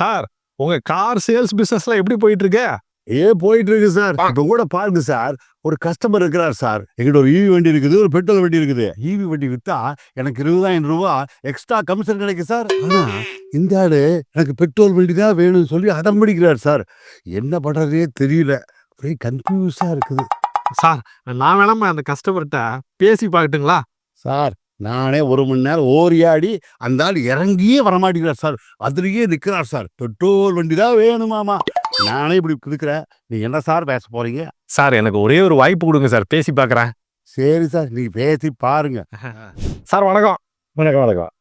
Sir உங்க car sales பிசினஸ்லாம் எப்படி போயிட்டு இருக்கு ஏ போயிட்டு இருக்கு சார் இப்ப கூட பாருங்க சார் ஒரு கஸ்டமர் இருக்கிறார் சார். எங்கிட்ட ஒரு ஈவி வண்டி இருக்குது ஒரு பெட்ரோல் வண்டி இருக்குது. ஈவி வண்டி வித்தா எனக்கு இருபதாயிரம் ரூபாய் எக்ஸ்ட்ரா கமிஷன் கிடைக்கும் சார். ஆனா இந்த ஆளு எனக்கு பெட்ரோல் வண்டி தான் வேணும்னு சொல்லி அடம் பிடிக்கிறார் சார். என்ன பண்றதே தெரியல. ஒரே கன்ஃபியூஸா இருக்குது. சார் நான் வேணாம அந்த கஸ்டமர்கிட்ட பேசி பார்க்கட்டுங்களா? சார் நானே ஒரு மணி நேரம் ஓரியாடி அந்த ஆள் இறங்கியே வரமாட்டேங்கிறார் சார். அதுலயே நிற்கிறார் சார். பெட்ரோல் வண்டி தான் வேணுமாமா நானே இப்படி இருக்கிறேன் நீங்க என்ன சார் பேச போறீங்க? சார் எனக்கு ஒரே ஒரு வாய்ப்பு கொடுங்க சார். பேசி பார்க்குறேன் சரி சார். நீங்க பேசி பாருங்க. சார் வணக்கம். வணக்கம் வணக்கம்.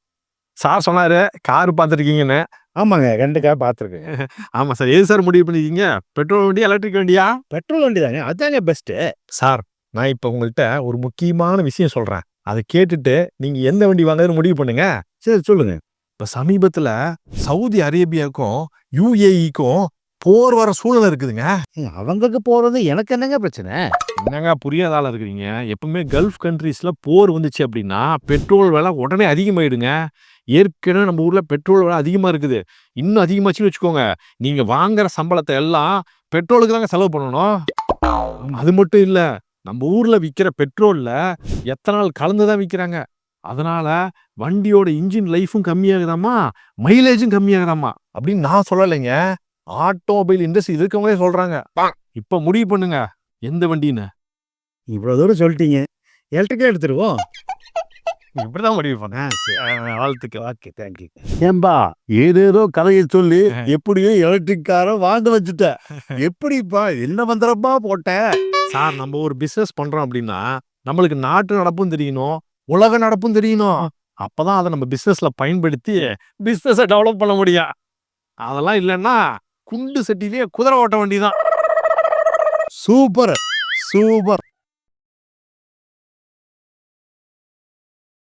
சார் சொன்னாரு கார் பார்த்துருக்கீங்கன்னு. ஆமாங்க ரெண்டு கார் பார்த்துருக்கேன். ஆமா சார். எது சார் முடிவு பண்ணிருக்கீங்க? பெட்ரோல் வண்டி எலக்ட்ரிக் வண்டியா? பெட்ரோல் வண்டி தாங்க. அதாங்க பெஸ்ட்டு. சார் நான் இப்போ உங்கள்கிட்ட ஒரு முக்கியமான விஷயம் சொல்றேன். அதை கேட்டுட்டு நீங்க எந்த வண்டி வாங்குறது முடிவு பண்ணுங்க. சரி சொல்லுங்க. இப்ப சமீபத்துல சவுதி அரேபியாவுக்கும் யுஏஇக்கும் போர் வர சூழ்நிலை இருக்குதுங்க. அவங்களுக்கு போறது எனக்கு என்னங்க பிரச்சனை? என்னங்க புரியாதால இருக்கிறீங்க? எப்பவுமே கல்ஃப் கண்ட்ரீஸ்ல போர் வந்துச்சு அப்படின்னா பெட்ரோல் விலை உடனே அதிகமாயிடுங்க. ஏற்கனவே நம்ம ஊர்ல பெட்ரோல் விலை அதிகமா இருக்குது. இன்னும் அதிகமாச்சுன்னு வச்சுக்கோங்க. நீங்க வாங்குற சம்பளத்தை எல்லாம் பெட்ரோலுக்கு தாங்க செலவு பண்ணணும். அது மட்டும் இல்ல நம்ம ஊர்ல விக்கிற பெட்ரோல்ல எத்தனால் கலந்துதான் விக்கிறாங்க. அதனால வண்டியோட இன்ஜின் லைஃபும் கம்மியாகுதாமா மைலேஜும் கம்மியாகுதாமா அப்படின்னு நான் சொல்லலைங்க. ஆட்டோமொபைல் இண்டஸ்ட்ரி இருக்கவங்களே சொல்றாங்க. இப்ப முடிவு பண்ணுங்க. எந்த வண்டின்னு? இவ்வளோ தூரம் சொல்லிட்டீங்க. எலக்ட்ரிக்கே எடுத்துருவோம். இப்படிதான் முடிவு பண்ணேன். வாழ்த்துக்கு. ஓகே தேங்க்யூ ஏம்பா ஏதேதோ கதையை சொல்லி. எப்படியோ எலக்ட்ரிக் காரை வாங்க வச்சுட்ட. எப்படிப்பா என்ன மந்திரமா போட்ட? சார் நம்ம ஒரு பிஸ்னஸ் பண்றோம் அப்படின்னா நம்மளுக்கு நாட்டு நடப்பும் தெரியணும் உலக நடப்பும் தெரியணும். அப்பதான் அதை நம்ம பிஸ்னஸ்ல பயன்படுத்தி பிஸ்னஸை டெவலப் பண்ண முடியும். அதெல்லாம் இல்லைன்னா குண்டு சட்டிலேயே குதிரை ஓட்ட வண்டி தான் சூப்பர் சூப்பர்.